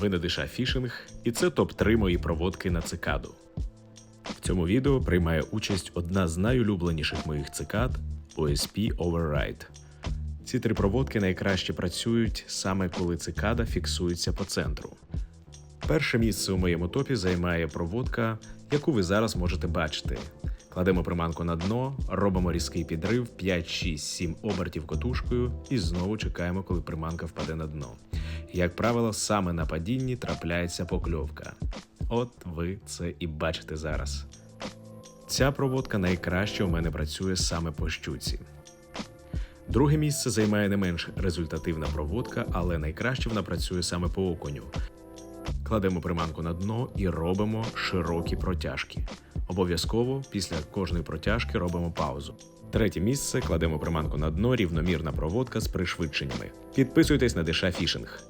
Ви на диша фішинг, і це топ-3 мої проводки на цикаду. В цьому відео приймає участь одна з найулюбленіших моїх цикад OSP Override. Ці три проводки найкраще працюють саме коли цикада фіксується по центру. Перше місце у моєму топі займає проводка, яку ви зараз можете бачити. Кладемо приманку на дно, робимо різкий підрив 5, 6, 7 обертів котушкою і знову чекаємо, коли приманка впаде на дно. Як правило, саме на падінні трапляється покльовка. От ви це і бачите зараз. Ця проводка найкраще у мене працює саме по щуці. Друге місце займає не менш результативна проводка, але найкраще вона працює саме по окуню. Кладемо приманку на дно і робимо широкі протяжки. Обов'язково після кожної протяжки робимо паузу. Третє місце кладемо приманку на дно, рівномірна проводка з пришвидшеннями. Підписуйтесь на Деша Фішинг.